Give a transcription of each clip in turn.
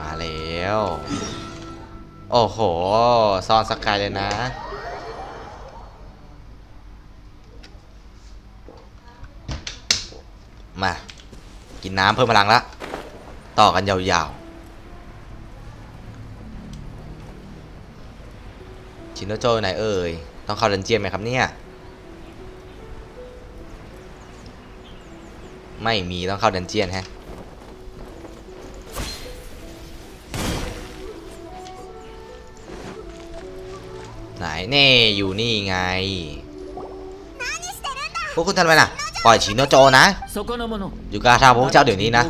มาแล้ว โอ้โหซอนสกายเลยนะ มา กินน้ำเพิ่มพลังละ ต่อกันยาวๆ ชินโนโจไหนเอ่ย ต้องเข้าดันเจียนไหมครับเนี่ย ไม่มีต้องเข้าดันเจียนฮะ ไหนเน่อยู่นี่ไงพวกคุณทำอะไรน่ะปล่อยชิโนโจนะอยู่กาทาพวกเจ้าเดี๋ยวนี้นะ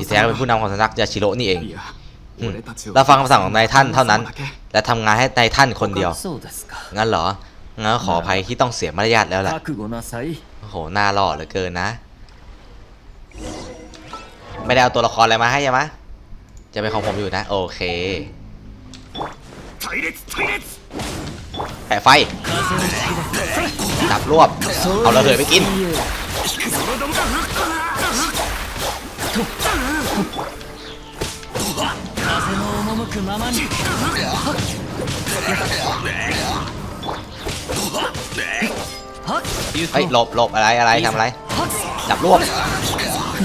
ที่แท้เป็นผู้นำของสนักยาชิโร่นี่เองเราฟังคำสั่งของนายท่านเท่านั้น และทำงานให้นายท่านคนเดียว งั้นเหรอ งั้นขออภัยที่ต้องเสียมารยาทแล้วล่ะ โอ้โห น่าหล่อเหลือเกินนะ ไม่ได้เอาตัวละครอะไรมาให้ยังมะ จะเป็นของผมอยู่นะ โอเค แต่ไฟดับรวบ เอาระเบิดไปกินไอ้หลบหลบอะไรอะไรทำอะไร ดับรวบ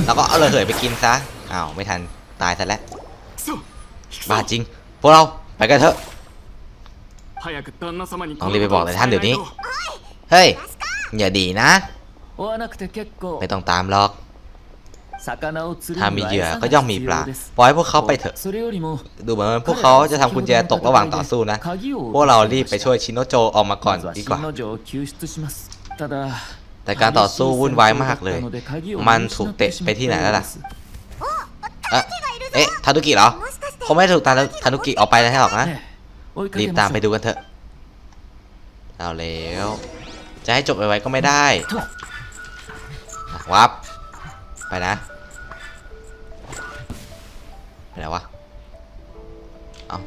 แล้วก็เอาระเหิดไปกินซะ อ้าว ไม่ทัน ตายซะแล้ว บาดจริง พวกเรา ไปกันเถอะ ต้องรีบไปบอกเลยท่านเดี๋ยวนี้ เฮ้ย อย่าดีนะ ไม่ต้องตามหรอก ถ้ามีเหยื่อก็ย่อมมีปลา ปล่อยพวกเขาไปเถอะ ดูเหมือนพวกเขาจะทำกุญแจตกระหว่างต่อสู้นะ พวกเรารีบไปช่วยชินโนโจออกมาก่อนดีกว่า แต่การต่อสู้วุ่นวายมากเลย มันถูกเตะไปที่ไหนแล้วล่ะ เอ๊ะ ทานุกิเหรอคงไม่ถูกตาทานุกิออกไปแล้วใช่หรอกะ รีบตามไปดูกันเถอะ เอาแล้ว จะให้จบไปไวๆก็ไม่ได้อะวับ ไปนะ ไปไหนวะ เอา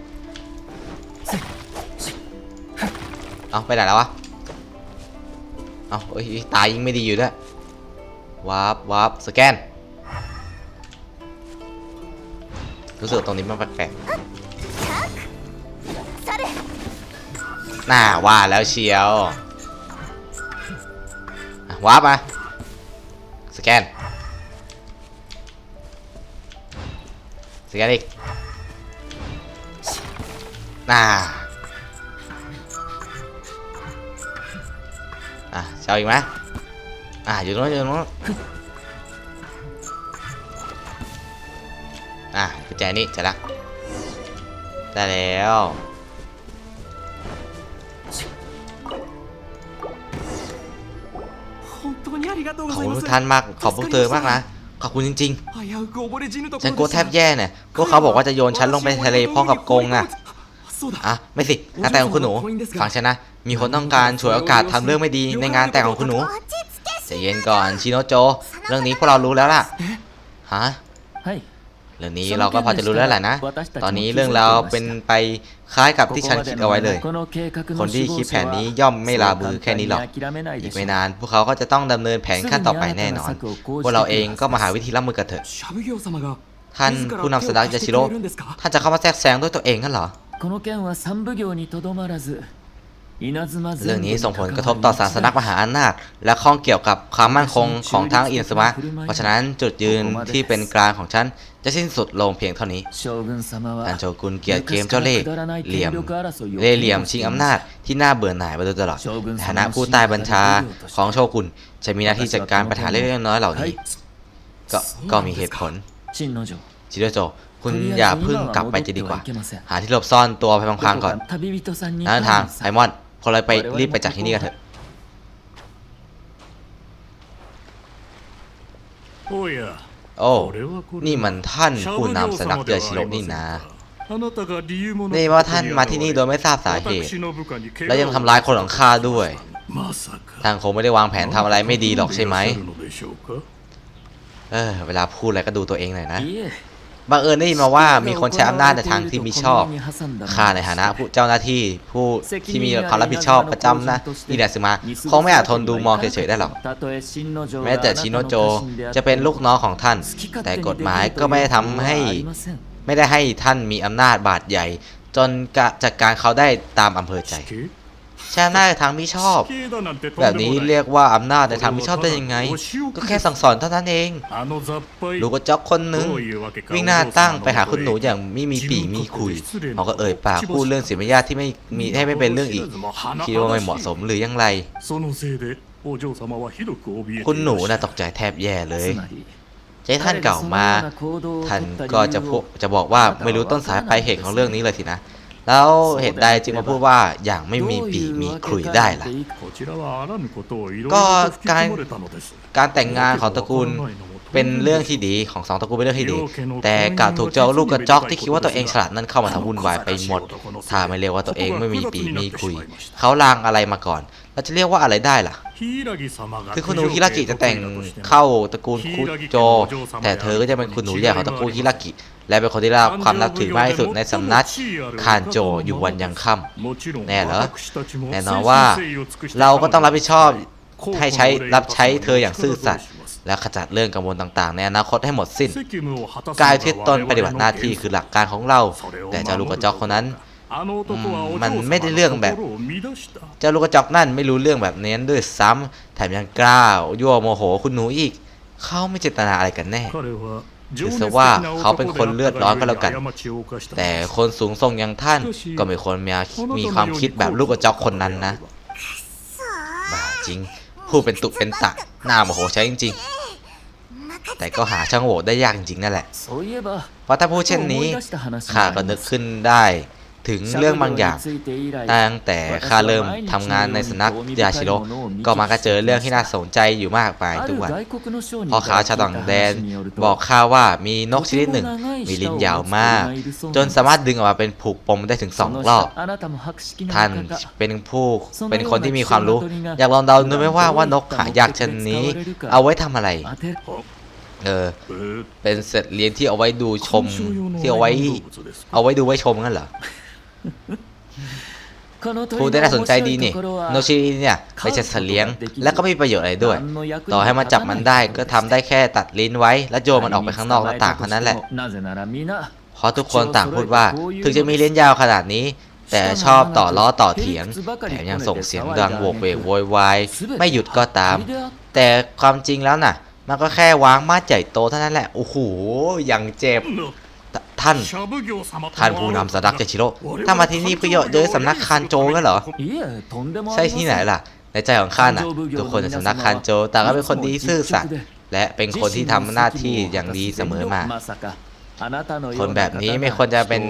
เอาไปไหนแล้ววะ เอาเอ้ยตายยิงไม่ดีอยู่ด้วยวับวับสแกน รู้สึกตรงนี้มันแปลก น่าว่าแล้วเชียววาร์ปมา สแกน สแกนอีกน่าอะจะอาอีกไหมอะอยู่ตรงนู้นอยู่ตรงนู้นอะกุญแจนี่เสร็จละได้แล้ว ขอบคุณทุกท่านมากขอบพวกเธอมากนะขอบคุณจริงๆ ฉันกลัวแทบแย่เนี่ยพวกเขาบอกว่าจะโยนฉันลงไปทะเลพร้อมกับกงอะอะไม่สิงานแต่งของคุณหนูฟังฉันนะ มีคนต้องการฉวยโอกาสทำเรื่องไม่ดีในงานแต่งของคุณหนูใจเย็นก่อนชิโนโจ เรื่องนี้พวกเรารู้แล้วล่ะฮะเฮ้ เรื่องนี้เราก็พอจะรู้แล้วแหละนะ ตอนนี้เรื่องเราเป็นไปคล้ายกับที่ฉันคิดเอาไว้เลย คนที่คิดแผนนี้ย่อมไม่ลาบือแค่นี้หรอก อีกไม่นาน พวกเขาก็จะต้องดำเนินแผนขั้นต่อไปแน่นอน พวกเราเองก็มาหาวิธีรับมือกันเถอะ ท่านผู้นำสดาจาชิโร่ ท่านจะเข้ามาแทรกแซงด้วยตัวเองกันเหรอ เรื่องนี้ส่งผลกระทบต่อสารสนักมหาอำนาจ และข้องเกี่ยวกับความมั่นคงของทั้งอินสมะเพราะฉะนั้นจุดยืนที่เป็นกลางของฉัน จะสิ้นสุดลงเพียงเท่านี้การโชกุนเกียรติเกมเจ้าเล่ห์เหลี่ยมเล่เหลี่ยมชิงอำนาจที่น่าเบื่อหน่ายมาโดยตลอดฐานะผู้ใต้บัญชาของโชกุนจะมีหน้าที่จัดการปัญหาเล็กน้อยเหล่านี้ ก็ก็มีเหตุผลชิโดโจคุณอย่าพึ่งกลับไปจะดีกว่า หาที่หลบซ่อนตัวไปพังๆก่อนนั่นทางไอมอนพอเราไปรีบไปจากที่นี่กันเถอะโอ้ย โอ้นี่มันท่านผู้นำสนักเจอชิโร่นี่นะนี่ว่าท่านมาที่นี่โดยไม่ทราบสาเหตุ และยังทำร้ายคนของข้าด้วย ทางคงไม่ได้วางแผนทำอะไรไม่ดีหรอกใช่ไหม เออ เวลาพูดอะไรก็ดูตัวเองหน่อยนะ บังเอิญได้ยินมาว่ามีคนใช้อำนาจในทางที่มิชอบข้าในฐานะผู้เจ้าหน้าที่ผู้ที่มีความรับผิดชอบประจำนะนี่แหละสมาคงไม่อาจทนดูมองเฉยๆได้หรอก แม้แต่ชิโนโจจะเป็นลูกน้องของท่าน แต่กฎหมายก็ไม่ได้ทำให้ไม่ได้ให้ท่านมีอำนาจบาดใหญ่ จนกะจัดการเขาได้ตามอำเภอใจ死刑 ใช่อำนาจในทางมิชอบ แบบนี้เรียกว่าอำนาจในทางมิชอบได้ยังไง ก็แค่สั่งสอนเท่านั้นเองลูกกรจ๊อกคนหนึ่งวิ่งหน้าตั้งไปหาคุณหนูอย่างไม่มีปีมีคุยเขาก็เอ่ยปากพูดเรื่องสิมญาที่ไม่มีให้ไม่เป็นเรื่องอีกคิดว่าไม่เหมาะสมหรือยังไร คุณหนูน่ะตกใจแทบแย่เลยใช้ท่านเก่ามา ท่านก็จะจะบอกว่าไม่รู้ต้นสายปลายเหตุของเรื่องนี้เลยสินะ แล้วเหตุใดจึงมาพูดว่าอย่างไม่มีปีมีขลุยได้ล่ะ ก็การการแต่งงานของตระกูลเป็นเรื่องที่ดีของสองตระกูลเป็นเรื่องที่ดี แต่กลับถูกเจ้าลูกกระจอกที่คิดว่าตัวเองฉลาดนั่นเข้ามาทำวุ่นวายไปหมด ถ้าไม่เรียกว่าตัวเองไม่มีปีมีคุย เขาลางอะไรมาก่อนเราจะเรียกว่าอะไรได้ล่ะ คือคุณหนูฮิรากิจะแต่งเข้าตระกูลคุโจ แต่เธอก็จะเป็นคุณหนูใหญ่ของตระกูลฮิรากิ และเป็นคนที่ได้รับความนับถือมากที่สุดในสำนักคานโจอยู่วันยังค่ำแน่เหรอแน่นอนว่า เราก็ต้องรับผิดชอบให้ใช้รับใช้เธออย่างซื่อสัตย์และขจัดเรื่องกังวลต่างๆ ในอนาคตให้หมดสิ้น การที่ตนปฏิบัติหน้าที่คือหลักการของเรา แต่เจ้าลูกกระจอกคนนั้น มันไม่ได้เรื่องแบบ เจ้าลูกกระจอกนั่นไม่รู้เรื่องแบบนี้ด้วยซ้ำแถมยังกล้ายั่วโมโหคุณหนูอีก เขาไม่เจตนาอะไรกันแน่ ถือซะว่าเขาเป็นคนเลือดร้อนก็แล้วกัน แต่คนสูงส่งอย่างท่านก็ไม่ควรมีมีความคิดแบบลูกกระจกคนนั้นนะบ้าจริงพูดเป็นตุเป็นตะหน้าโมโหใช่จริง ๆ แต่ก็หาช่างโหว่ได้ยากจริงๆนั่นแหละเพราะถ้าพูดเช่นนี้ข้าก็นึกขึ้นได้ ถึงเรื่องบางอย่าง ตั้งแต่ข้าเริ่มทำงานในสนักยาชิโร่ก็มากระเจอเรื่องที่น่าสนใจอยู่มากไปยทุกวันพอข้าชาวต่างแดนบอกข้าว่ามีนกชนิดหนึ่ง มีลิ้นยาวมาก จนสามารถดึงออกมาเป็นผูกปมได้ถึงสองรอบ ท่านเป็นผู้เป็นคนที่มีความรู้ อยากลองเดาดูไหมว่าว่านกหายากชนนี้ เอาไว้ทำอะไรเออเป็นเสร็จเลี้ยงที่เอาไว้ดูชมที่เอาไว้เอาไว้ดูไว้ชมงั้นเหรอ พูได้น่าสนใจดีนี่ โนชิเนี่ยไม่ใช่สัตว์เลี้ยง และก็ไม่มีประโยชน์อะไรด้วย ต่อให้มาจับมันได้ก็ทำได้แค่ตัดลิ้นไว้ และโยมันออกไปข้างนอกหน้าต่างเท่านั้นแหละ เพราะทุกคนต่างพูดว่า ถึงจะมีเลี้ยงยาวขนาดนี้ แต่ชอบต่อล้อต่อเถียง แถมยังส่งเสียงดังโวกเวกโวยวายไม่หยุดก็ตาม แต่ความจริงแล้วน่ะ มันก็แค่วางมาใหญ่โตเท่านั้นแหละ โอ้โห ยังเจ็บ ท่าน ท่านผู้นำสำนักเจชิโร่ถ้ามาที่นี่เพื่อเยาะสำนักคานโจงั้นเหรอ ใช่ที่ไหนล่ะ ในใจของข้าน่ะ ทุกคนในสำนักคานโจแต่ก็เป็นคนดีซื่อสัตย์และเป็นคนที่ทำหน้าที่อย่างดีเสมอมา คนแบบนี้ไม่ควรจะเป็น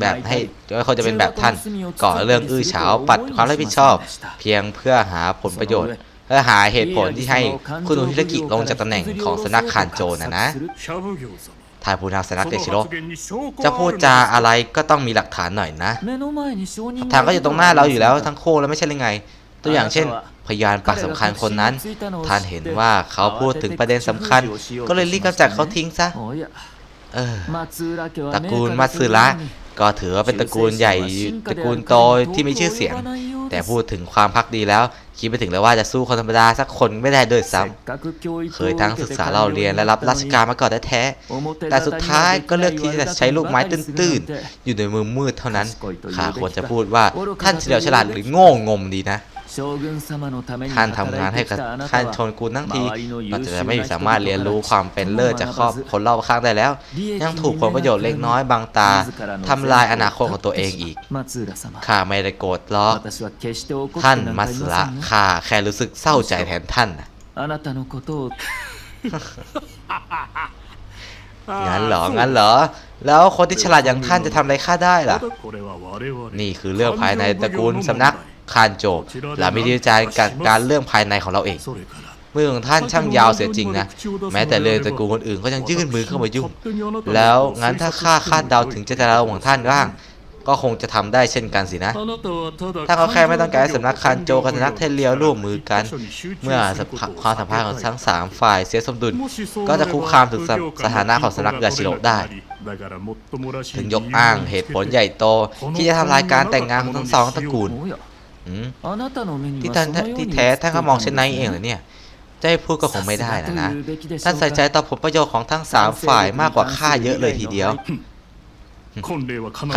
แบบให้ไม่ควรจะเป็นแบบท่าน ก่อเรื่องอื้อฉาวปัดความรับผิดชอบ เพียงเพื่อหาผลประโยชน์เพื่อหาเหตุผลที่ให้คุณธุรกิจลงจากตำแหน่งของสนักคานโจนะนะ ทายบูนาสนักเตชิโร่จะพูดจาอะไรก็ต้องมีหลักฐานหน่อยนะทางก็อยู่ตรงหน้าเราอยู่แล้วทั้งโคแล้วไม่ใช่เลยไง ตัวอย่างเช่น พยานปากสำคัญคนนั้น ท่านเห็นว่าเขาพูดถึงประเด็นสำคัญ ก็เลยรีบกำจัดเขาทิ้งซะตระกูลมาซึระ ก็ถือว่าเป็นตระกูลใหญ่ตระกูลโตที่มีชื่อเสียง แต่พูดถึงความพักดีแล้ว คิดไปถึงเลยว่าจะสู้คนธรรมดาสักคนไม่ได้ด้วยซ้ำเคยทั้งศึกษาเล่าเรียนและรับราชการมาก่อนแท้ๆแต่สุดท้ายก็เลือกที่จะใช้ลูกไม้ตื้นๆ อยู่ในมือมืดเท่านั้นข้าควรจะพูดว่าท่านเฉลียวฉลาดหรือโง่งมดีนะ ท่านทำงานให้กับท่านชนกูนั่งทีนอกจากจะไม่สามารถเรียนรู้ความเป็นเลิศจากครอบคนรอบข้างได้แล้ว ยังถูกผลประโยชน์เล็กน้อยบางตาทำลายอนาคตของตัวเองอีกข้าไม่ได้โกรธหรอกท่านมัสระข้าแค่รู้สึกเศร้าใจแทนท่านนะงั้นเหรอ งั้นเหรอ แล้วคนที่ฉลาดอย่างท่านจะทำอะไรข้าได้ล่ะ นี่คือเรื่องภายในตระกูลสำนัก คานโจบและวิดีจัดกับการเรื่องภายในของเราเองมือของท่านช่างยาวเสียจริงนะ แม้แต่เลยตระกูลคนอื่นก็ยังยื่นมือเข้ามายุ่ง แล้วงั้นถ้าข้าคาดเดาถึงเจตนาของท่านบ้าง ก็คงจะทำได้เช่นกันสินะ ถ้าเขาแค่ไม่ต้องการสำนักคานโจกับสำนักเทเลียวร่วมมือกัน เมื่อความสัมพันธ์ของทั้งสามฝ่ายเสียสมดุล ก็จะคุกคามถึงสถานะของสำนักเกชิโรได้ ถึงยกอ้างเหตุผลใหญ่โต ที่จะทำลายการแต่งงานของทั้งสองตระกูล ที่ท่านที่แท้ท่านก็มองเช่นนั้นเองเหรอเนี่ยจะใพูดก็คงไม่ได้นะนะ ท่านใส่ใจต่อผลประโยชน์ของทั้งสามฝ่ายมากกว่าข้าเยอะเลยทีเดียว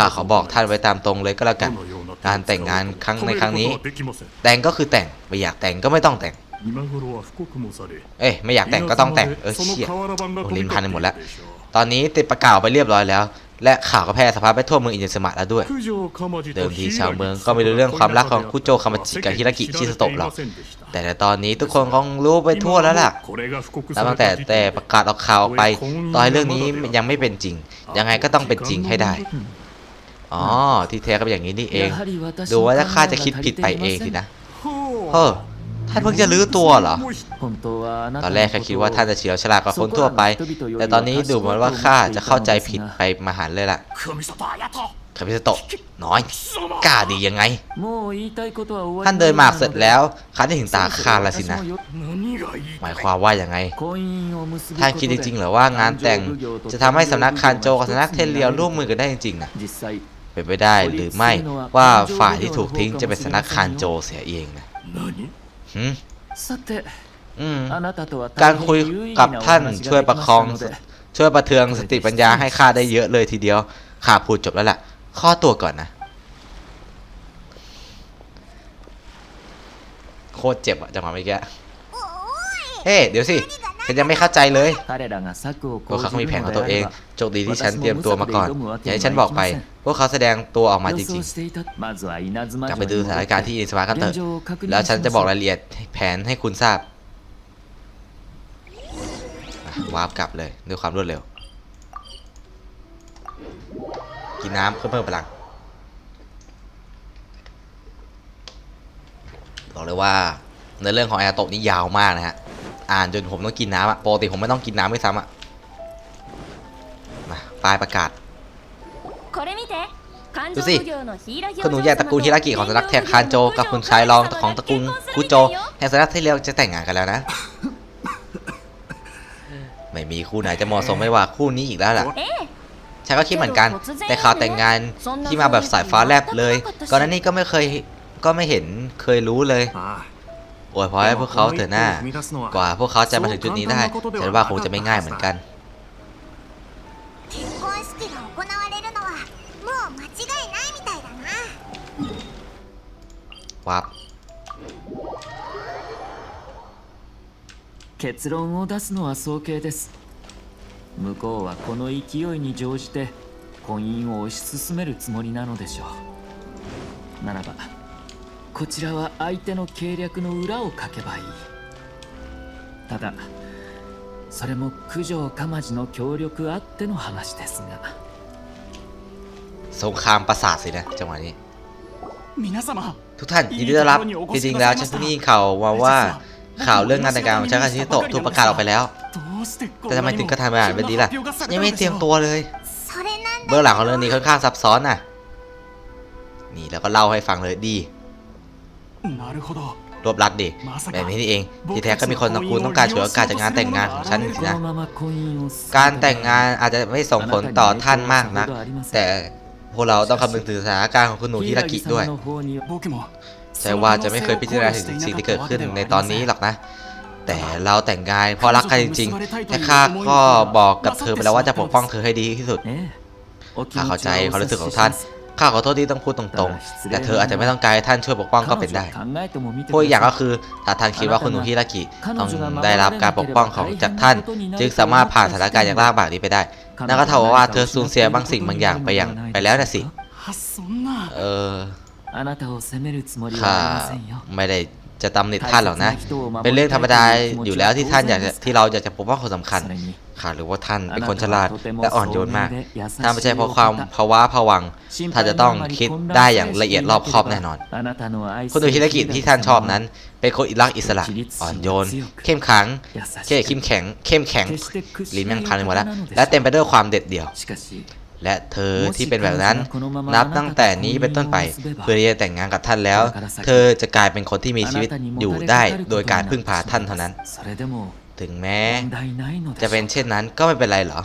ข้าขอบอกท่านไว้ตามตรงเลยก็แล้วกัน การแต่งงานครั้งในครั้งนี้ แต่งก็คือแต่ง ไม่อยากแต่งก็ไม่ต้องแต่ง เอ้ยไม่อยากแต่งก็ต้องแต่ง เออเชี่ยโอลินพันไปหมดแล้ว ตอนนี้ติดประกาศไปเรียบร้อยแล้ว และข่าวก็แพร่สะพัดไปทั่วเมืองอินเดสมะแล้วด้วย เดิมทีชาวเมืองก็ไม่รู้เรื่องความรักของคุโจคามาจิกับฮิรากิชิสโตะหรอก แต่ในตอนนี้ทุกคนคงรู้ไปทั่วแล้วล่ะแล้วตั้งแต่แต่ประกาศออกข่าวออกไปต่อให้เรื่องนี้ยังไม่เป็นจริง ยังไงก็ต้องเป็นจริงให้ได้ อ๋อ ที่แท้ก็เป็นอย่างนี้นี่เอง ดูว่าถ้าข้าจะคิดผิดไปเองสินะเฮ้อ ท่านเพิ่งจะรื้อตัวเหรอ ตอนแรกแค่คิดว่าท่านจะเฉียวฉลาดกว่าคนทั่วไป แต่ตอนนี้ดูเหมือนว่าข้าจะเข้าใจผิดไปมหันต์เลยล่ะคามิสโตะน้อยกล้าดียังไง ท่านเดินหมากเสร็จแล้วข้าได้ถึงตาข้าแล้วสินะ หมายความว่ายังไง ท่านคิดจริงๆเหรอว่างานแต่งจะทำให้สำนักคานโจกับสำนักเทนเรียวร่วมมือกันได้จริงๆนะเป็นไปได้หรือไม่ว่าฝ่ายที่ถูกทิ้งจะเป็นสำนักคานโจเสียเองนะ หืมอืมการคุยกับท่านช่วยประคอง ช่วยประเทืองสติปัญญาให้ข้าได้เยอะเลยทีเดียวข้าพูดจบแล้วล่ะ ข้อตัวก่อนนะ โคตรเจ็บอะจังหวะเมื่อกี้ เฮ้ เดี๋ยวสิ ฉันยังไม่เข้าใจเลยพวกเขาก็มีแผนของตัวเองโชคดีที่ฉันเตรียมตัวมาก่อนอย่างที่ฉันบอกไป พวกเขาแสดงตัวออกมาจริงๆกลับไปดูสถานการณ์ที่อินสปากันเถอะแล้วฉันจะบอกรายละเอียดแผนให้คุณทราบอะวาร์ปกลับเลยด้วยความรวดเร็ว กินน้ำเพื่อเพิ่มพลังบอกเลยว่าในเรื่องของแอร์โตะนี่ยาวมากนะฮะ อ่านจนผมต้องกินน้ำอะปกติผมไม่ต้องกินน้ำไม่ซ้ำอะมาป้ายประกาศดูสิคุณหนูใหญ่ตระกูลฮิรากิของสำนักแทนคานโจกับคุณชายรองของตระกูลคุโจแห่งสำนักที่เรียวจะแต่งงานกันแล้วนะ ไม่มีคู่ไหนจะเหมาะสมไม่ว่าคู่นี้อีกแล้วล่ะฉันก็คิดเหมือนกัน แต่ข่าวแต่งงานที่มาแบบสายฟ้าแลบเลย ก่อนหน้านี้ก็ไม่เคยก็ไม่เห็นเคยรู้เลย โอ้ยพอให้พวกเขาเถอะหน้า กว่าพวกเขาจะมาถึงจุดนี้ได้ ฉันว่าคงจะไม่ง่ายเหมือนกัน 結婚式が行われるのはもう間違いないみたいだな วับ 結論を出すのは早計です向こうはこの勢いに乗じて婚姻を推し進めるつもりなのでしょうならば こちらは相手の計略の裏をかけばいいただそれも九条鎌地の協力あっての話ですが สงครามประสาทสินะจังหวะนี้ 皆様 ทุกท่านยินดีต้อนรับจริงๆแล้วฉันเพิ่งได้ยินข่าวมาว่าข่าวเรื่องงานแต่งงานของชักาชิโตะถูกประกาศออกไปแล้ว どうしてこ แต่ทำไมถึงกระทำแบบนี้ล่ะ ยังไม่เตรียมตัวเลย それなん เบื้องหลังของเรื่องนี้ค่อนข้างซับซ้อนน่ะ นี่แล้วก็เล่าให้ฟังเลยดี なるほど รวบรัดดิแบบนี้นี่เองที่แท้ก็มีคนตระกูลต้องการฉวยโอกาสจากงานแต่งงานของฉันนะการแต่งงานอาจจะไม่ส่งผลต่อท่านมากนะแต่พวกเราต้องคำนึงถึงสถานการณ์ของคุณหนูฮิรากิด้วยใช่ว่าจะไม่เคยพิจารณาถึงสิ่งที่เกิดขึ้นในตอนนี้หรอกนะ แต่เราแต่งงานเพราะรักกันจริงๆแต่ข้าก็บอกกับเธอไปแล้วว่าจะปกป้องเธอให้ดีที่สุดข้าเข้าใจความรู้สึกของท่าน ข้าขอโทษที่ต้องพูดตรงๆ แต่เธออาจจะไม่ต้องการให้ท่านช่วยปกป้องก็เป็นได้พูดอย่างก็คือถ้าท่านคิดว่าคุณนูฮิรากิต้องได้รับการปกป้องของจากท่าน จึงสามารถผ่านสถานการณ์อย่างลำบากนี้ไปได้นั่นก็เท่ากับว่าเธอสูญเสียบางสิ่งบางอย่างไปอย่างไปแล้วน่ะสิ เออข้าไม่ได้ จะตำหนิท่านหรอกนะ เป็นเรื่องธรรมดาอยู่แล้วที่ท่านอยากจะที่เราอยากจะพบว่าคนสำคัญค่ะหรือว่าท่านเป็นคนฉลาดและอ่อนโยนมาก ถ้าไม่ใช่เพราะความภาวะผวังท่านจะต้องคิดได้อย่างละเอียดรอบคอบแน่นอน คนอุชิรกิจที่ท่านชอบนั้น เป็นคนอิรักอิสระ อ่อนโยน เข้มขังเข้มแข็ง เข้มแข็งลิ้นยังพันไปหมดแล้วและเต็มไปด้วยความเด็ดเดี่ยว และเธอที่เป็นแบบนั้นนับตั้งแต่นี้เป็นต้นไปเพื่อจะแต่งงานกับท่านแล้ว เธอจะกลายเป็นคนที่มีชีวิตอยู่ได้โดยการพึ่งพาท่านเท่านั้น ถึงแม้ จะเป็นเช่นนั้นก็ไม่เป็นไรหรอ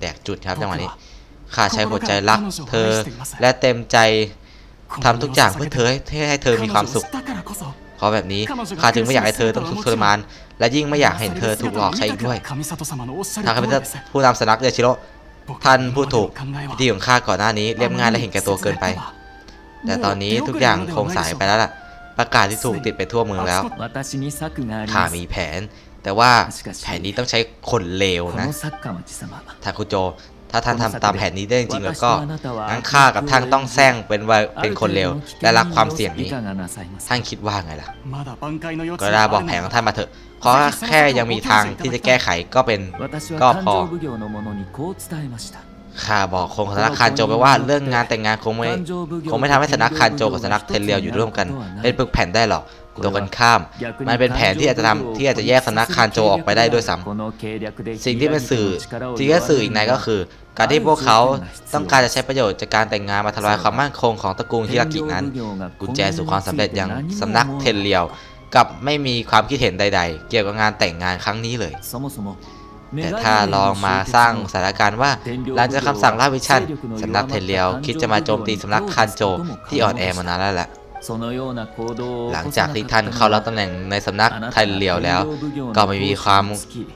แดกจุดครับจังหวะนี้ข้าใช้หัวใจรัก เธอและเต็มใจทำทุกอย่างเพื่อเธอให้เธอมีความสุขเพราะแบบนี้ข้าจึงไม่อยากให้เธอต้องทุกข์ทรมาน และยิ่งไม่อยากเห็นเธอถูกหลอกใช้อีกด้วยทางคามิตะผู้นำสนักเดชิโร ท่านผู้ถูกที่ของข้าก่อนหน้านี้เรียบง่ายและเห็นแก่ตัวเกินไป แต่ตอนนี้ทุกอย่างคงสายไปแล้วล่ะ ประกาศที่ถูกติดไปทั่วเมืองแล้วข้ามีแผน แต่ว่าแผนนี้ต้องใช้คนเลวนะทาคุโจ ถ้าท่านทำตามแผนนี้ได้จริงแล้วก็งั้นข้ากับท่านต้องแซงเป็นว่เป็นคนเลวและรักความเสี่ยงนี้ ท่านคิดว่าไงล่ะ ก็ได้บอกแผนของท่านมาเถอะ ราะแค่ยังมีทางที่จะแก้ไขก็เป็นก็พอข้าบอกคงสนักคานโจไปว่าเรื่องงานแต่งงานคงไม่คงไม่ทำให้สนักคานโจกับสนักเทนเรียวอยู่ร่วมกัน เป็นปึกแผ่นได้หรอกตัวกันข้าม มันเป็นแผนที่อาจจะทำที่อาจจะแยกสนักคานโจออกไปได้ด้วยซ้ำสิ่งที่เป็นสื่อที่ก็สื่ออีกในก็คือ การที่พวกเขาต้องการจะใช้ประโยชน์จากการแต่งงานมาทลายความมั่นคงของตระกูลฮิรากินั้น กุญแจสู่ความสำเร็จอย่างสำนักเทนเรียว กับไม่มีความคิดเห็นใด ๆ เกี่ยวกับงานแต่งงานครั้งนี้เลย แต่ถ้าลองมาสร้างสถานการณ์ว่าหลังจากคำสั่งล่าวิชันสำนักเทเลียวคิดจะมาโจมตีสำนักคันโจที่อ่อนแอมานานแล้วแหละหลังจากที่ท่านเข้ารับตำแหน่งในสำนักไทเลียวแล้ว ก็ไม่มีความ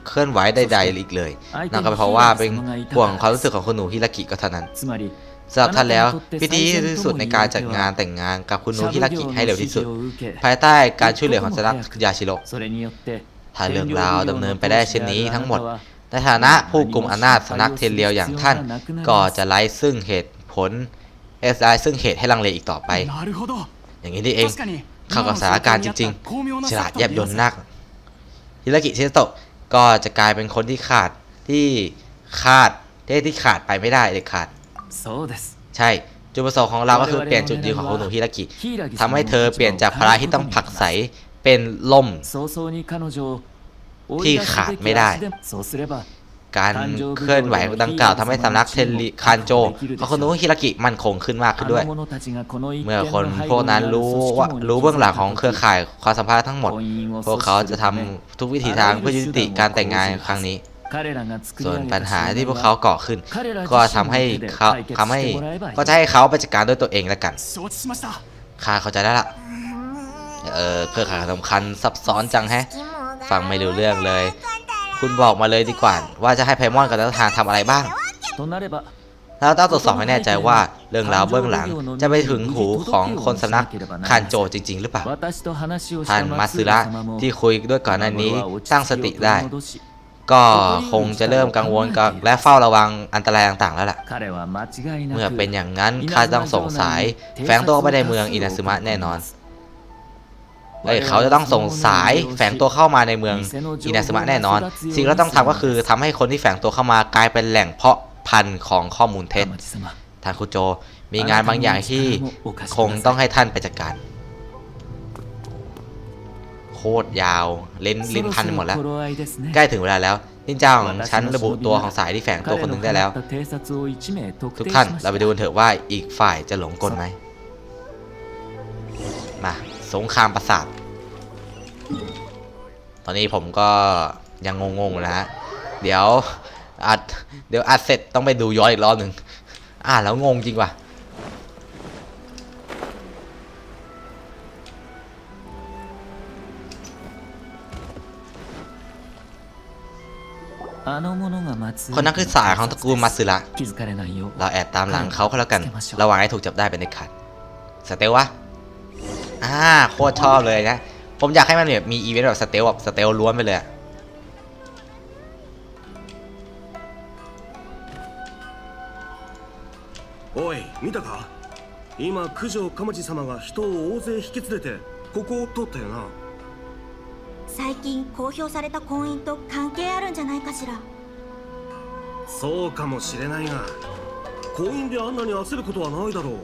เคลื่อนไหวใดๆอีกเลยนั่นก็เพราะว่าเป็นห่วงความรู้สึกของคุณหนูฮิรากิก็เท่านั้น สำหรับท่านแล้ว พิธีที่สุดในการจัดงานแต่งงานกับคุณโนฮิรากิให้เร็วที่สุด ภายใต้การช่วยเหลือของสำนักยาชิโร่ถ้าเรื่องราวดำเนินไปได้เช่นนี้ทั้งหมด ในฐานะผู้กลุ่มอำนาจสำนักเทเลียวอย่างท่าน ก็จะไล่ซึ่งเหตุผลเอสไอซึ่งเหตุให้ลังเลอีกต่อไป อย่างนี้นี่เองเข้ากับสถานการณ์จริงๆฉลาดแยบยลนักฮิรากิเชโตะก็จะกลายเป็นคนที่ขาดที่ขาดที่ขาดไปไม่ได้เลยขาด そうです ใช่ จุดประสงค์ของเราก็คือเปลี่ยนจุดยืนของคุณหนูฮิรากิทำให้เธอเปลี่ยนจากภาระที่ต้องผลักไสเป็นล่ม 早々に彼女を追い ที่ 出す ขาด べき ไม่ได้ 足でそうすれば การเคลื่อนไหวดังกล่าวทำให้สำนักเทนริคานโจของคุณหนูฮิรากิมั่นคงขึ้นมากขึ้นด้วย あの者たちがこの一 เมื่อ 件 คน の背 พวก 後に นั้น ある รู้ 組織 ว่า 網に รู้เบื้องหลังของเครือข่ายความสัมพันธ์ทั้งหมด 婚姻を พวกเขาจะทำ 阻止するため ทุกวิถีทางเพื่อยุติการแต่งงานครั้งนี้ 彼らが作り ส่วนปัญหาที่พวกเขาก่อขึ้น ก็ทำให้เขาทำให้ก็จะให้เขาไปจัดการด้วยตัวเองแล้วกันข้าเข้าใจได้ละเออเครือข่ายสำคัญซับซ้อนจังแฮะ ฟังไม่รู้เรื่องเลย คุณบอกมาเลยดีกว่า ว่าจะให้ไพมอนกับนักทธานทำอะไรบ้างเราต้องตรวจสอบให้แน่ใจว่าเรื่องราวเบื้องหลังจะไปถึงหูของคนสำนักคานโจจริง ๆ หรือเปล่าท่านมาซึระที่คุยด้วยก่อนหน้านี้ตั้งสติได้ ก็คงจะเริ่มกังวลกับและเฝ้าระวังอันตรายต่างๆแล้วล่ะ เมื่อเป็นอย่างนั้นข้าต้องส่งสายแฝงตัวไปในเมืองอินาซึมะแน่นอนเอ้ยเขาจะต้องส่งสายแฝงตัวเข้ามาในเมืองอินาซึมะแน่นอน สิ่งที่เราต้องทำก็คือทำให้คนที่แฝงตัวเข้ามากลายเป็นแหล่งเพาะพันธุ์ของข้อมูลเท็จท่านคุโจ มีงานบางอย่างที่คงต้องให้ท่านไปจัดการ โคตรยาว เล่นลิ้นพันหมดแล้ว ใกล้ถึงเวลาแล้วทิ้งเจ้าของฉันระบุตัวของสายที่แฝงตัวคนหนึ่งได้แล้ว ทุกท่านเราไปดูเถอะว่าอีกฝ่ายจะหลงกลไหมมาสงครามประสาท ตอนนี้ผมก็ยังงงๆนะฮะ เดี๋ยวอัดเดี๋ยวอัดเสร็จต้องไปดูย้อนอีกรอบหนึ่งอ่าแล้วงงจริงว่ะ คนนั้นคือสายของตระกูลมาซึระ 気づかれないよう เราแอบตามหลังเขาก็แล้วกัน ระวังให้ถูกจับได้เป็นเด็ดขาดสเตลวะ อ่า โคตรชอบเลยนะ ผมอยากให้มันแบบมีอีเวนต์แบบสเตลแบบสเตลล้วนไปเลยอะ おい見たか今九条鎌地様が人を大勢引き連れてここを通ったよな 最近公表された婚姻と関係あるんじゃないかしらそうかもしれないが婚姻であんなに焦ることはないだろう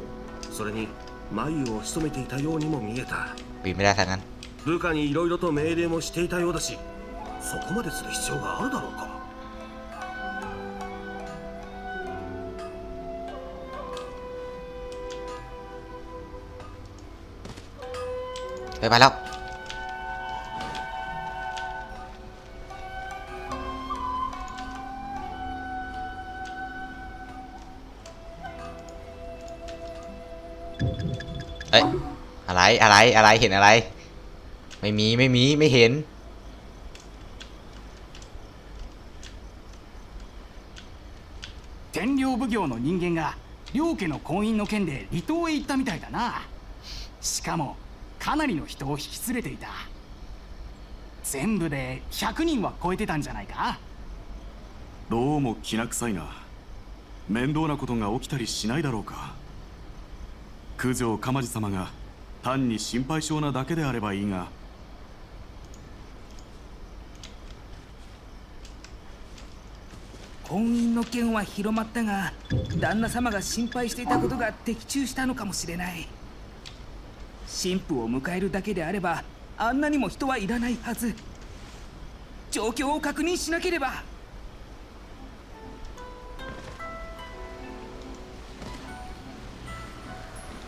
それに眉を潜めていたようにも見えた ปีนไม่ได้ทั้งนั้น 部下に色々と命令もしていたようだしそこまでする必要があるだろうか ไปไปแล้ว อะไร อะไร อะไร เห็นอะไร ไม่มี ไม่มี ไม่เห็น 敵 天領奉行の人間が両家の婚姻の件で離島へ行ったみたいだなしかもかなりの人を引き連れていた全部で100人は超えてたんじゃないかどうもきな臭いな面倒なことが起きたりしないだろうか九条鎌地様が 単に心配性なだけであればいいが。婚姻の件は広まったが旦那様が心配していたことが的中したのかもしれない。神父を迎えるだけであればあんなにも人はいらないはず。状況を確認しなければ。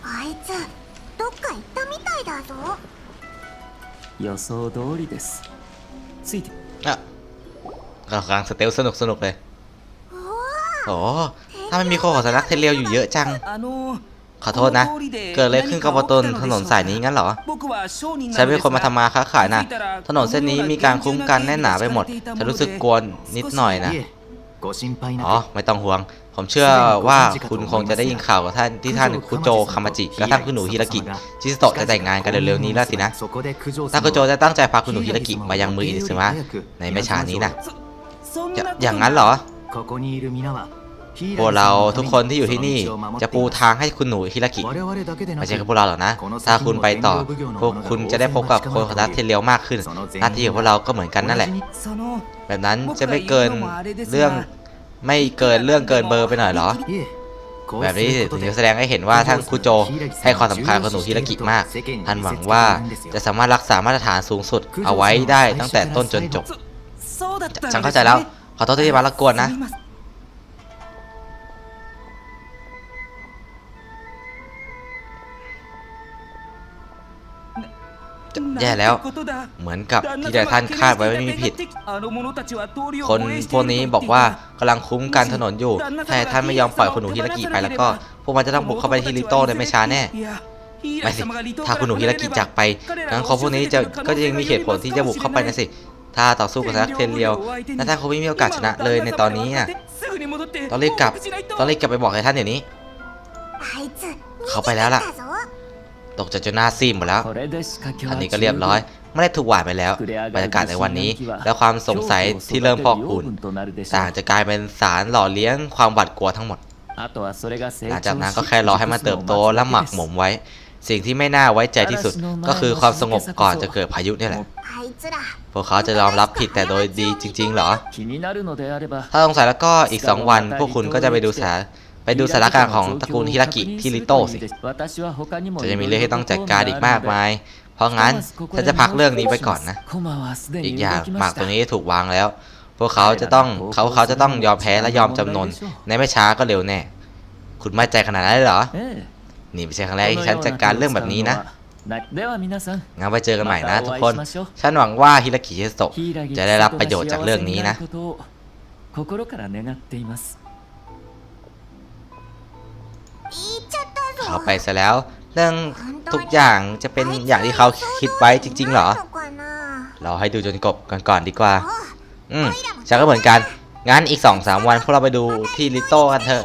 あいつどっか行ったみたいだぞ予想通りですついて อ่ะกำลังสเตลสนุกสนุกเลย おお โอ้ถ้าไม่มีคนของสำนักเทเรียวอยู่เยอะจัง あの ขอโทษนะ เกิดอะไรขึ้นกับบนถนนถนนสายนี้งั้นเหรอ 僕は商人 ฉั なん ん เป็ で น す คนมาทำมา が ค้าขายนะ ถนนเส้นนี้มีการคุ้มกันแน่นหนาไปหมด ฉันรู้สึกกลัวนิดหน่อยนะ ご心配な อ๋อ ไม่ต้องห่วง ผมเชื่อว่าคุณคงจะได้ยินข่าวกับท่านที่ท่านคุโจคามาจิและท่านคุณหนูฮิรากิชิสโตะจะแต่งงานกันเร็วๆนี้แล้วสินะท่านคุโจจะตั้งใจพาคุณหนูฮิรากิมายังมืองอินิซึมะในไม่ช้านี้นะอย่างนั้นเหรอพวกเราทุกคนที่อยู่ที่นี่จะปูทางให้คุณหนูฮิรากิไม่ใช่แค่พวกเราหรอกนะ ถ้าคุณไปต่อ พวกคุณจะได้พบกับคนของรัฐที่เร็วมากขึ้น หน้าที่ของพวกเราก็เหมือนกันนั่นแหละ แบบนั้นจะไม่เกินเรื่อง ไม่เกินเรื่องเกินเบอร์ไปหน่อยเหรอ แบบนี้ถึงจะแสดงให้เห็นว่าท่านคุโจให้ความสำคัญกับหนูฮิรากิมาก ท่านหวังว่าจะสามารถรักษามาตรฐานสูงสุดเอาไว้ได้ตั้งแต่ต้นจนจบ ฉันเข้าใจแล้ว ขอโทษที่มารบกวนนะ แย่แล้ว เหมือนกับที่ไดท่านคาดไว้ไม่มีผิด คนพวกนี้บอกว่ากำลังคุ้มกันถนนอยู่ถ้าท่านไม่ยอมปล่อยคนหนูฮิรากิไปแล้วก็ พวกมันจะต้องบุกเข้าไปที่ลิโต้ในไม่ช้าแน่ไม่สิถ้าคุณหนูฮิรากิจากไปงั้นคนพวกนี้จะก็จะยังมีเหตุผลที่จะบุกเข้าไปนะสิถ้าต่อสู้กับสารักเทนเรียวน่าจะคงไม่มีโอกาสชนะเลยในตอนนี้อะต้องรีบกลับต้องรีบกลับไปบอกให้ท่านเดี๋ยวนี้ เขาไปแล้วล่ะ ตกจากจนหน้าซีมหมดแล้ว อันนี้ก็เรียบร้อย ไม่ได้ถูกหวานไปแล้ว บรรยากาศในวันนี้ และความสงสัยที่เริ่มพอกหุ่นต่างจะกลายเป็นสารหล่อเลี้ยงความหวาดกลัวทั้งหมด หลังจากนั้นก็แค่รอให้มันเติบโตและหมักหมมไว้ สิ่งที่ไม่น่าไว้ใจที่สุดก็คือความสงบก่อนจะเกิดพายุนี่แหละ พวกเขาจะยอมรับผิดแต่โดยดีจริง ๆ เหรอ ถ้าสงสัยแล้วก็อีก 2 วัน พวกคุณก็จะไปดูสาร ไปดูสถานการณ์ของตระกูลฮิรากิที่ลิโต้สิ จะยังมีเรื่องให้ต้องจัดการอีกมากมาย เพราะงั้นฉันจะพักเรื่องนี้ไปก่อนนะ อีกอย่างหมากตรงนี้ถูกวางแล้ว พวกเขาจะต้องเขาเขาจะต้องยอมแพ้และยอมจำนน ในไม่ช้าก็เร็วแน่ คุณมั่นใจขนาดนั้นเลยเหรอ ええ นี่ไม่ใช่ครั้งแรกที่ฉันจัดการเรื่องแบบนี้นะ では皆さん งั้นไปเจอกันใหม่นะ また ทุก お会い คน しましょう ฉันหวังว่าฮิรากิเชโตะ 柊 จะได้รับประโยชน์จากเรื่องนี้นะ 千里が幸せになることを心から願っています เขาไปซะแล้ว เรื่องทุกอย่างจะเป็นอย่างที่เขาคิดไว้จริง ๆ เหรอ เราให้ดูจนกบกันก่อนดีกว่า อืมฉันก็เหมือนกัน งั้นอีกสองสามวันพวกเราไปดูที่ลิโต้กันเถอะ